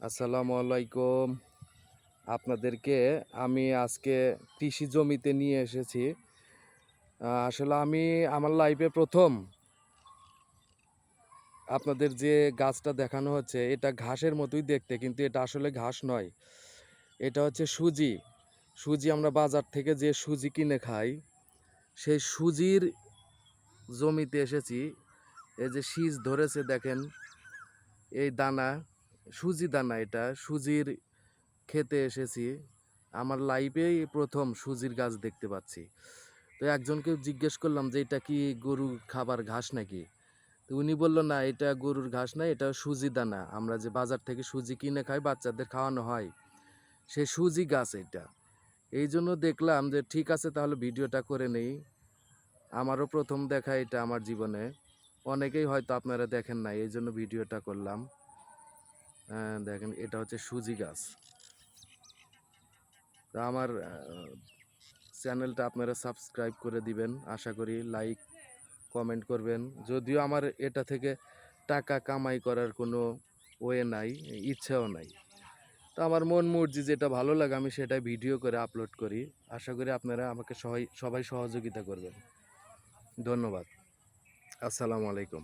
আসসালামু আলাইকুম। আপনাদেরকে আমি আজকে কৃষি জমিতে নিয়ে এসেছি। আসলে আমি আমার লাইফে প্রথম আপনাদের যে গাছটা দেখানো হচ্ছে, এটা ঘাসের মতোই দেখতে, কিন্তু এটা আসলে ঘাস নয়। এটা হচ্ছে সুজি। সুজি আমরা বাজার থেকে যে সুজি কিনে খাই, সেই সুজির জমিতে এসেছি। এই যে শীষ ধরেছে, দেখেন, এই দানা। সুজি দানা এটা, সুজির খেতে এসেছি। আমার লাইফেই প্রথম সুজির গাছ দেখতে পাচ্ছি। তো একজনকে জিজ্ঞেস করলাম যে, এটা কি গরু খাবার ঘাস নাকি? তো উনি বলল, না, এটা গরুর ঘাস না, এটা সুজি দানা। আমরা যে বাজার থেকে সুজি কিনে খাই, বাচ্চাদের খাওয়ানো হয়। সে সুজি গাছ এটা। এই জন্য দেখলাম যে, ঠিক আছে, তাহলে ভিডিওটা করে নেই। আমারও প্রথম দেখা এটা আমার জীবনে। অনেকেই হয়তো আপনারা দেখেন না এই জন্য ভিডিওটা করলাম। দেখেন, এটা হচ্ছে সুজি গাছ। তো আমার চ্যানেলটা আপনারা সাবস্ক্রাইব করে দিবেন। আশা করি লাইক, কমেন্ট করবেন। যদিও আমার এটা থেকে টাকা কামাই করার কোনো ওয়ে নাই, ইচ্ছাও নাই। তো আমার মন মর্জি যেটা ভালো লাগে, আমি সেটাই ভিডিও করে আপলোড করি। আশা করি আপনারা আমাকে সবাই সবাই সহযোগিতা করবেন। ধন্যবাদ। আসসালামু আলাইকুম।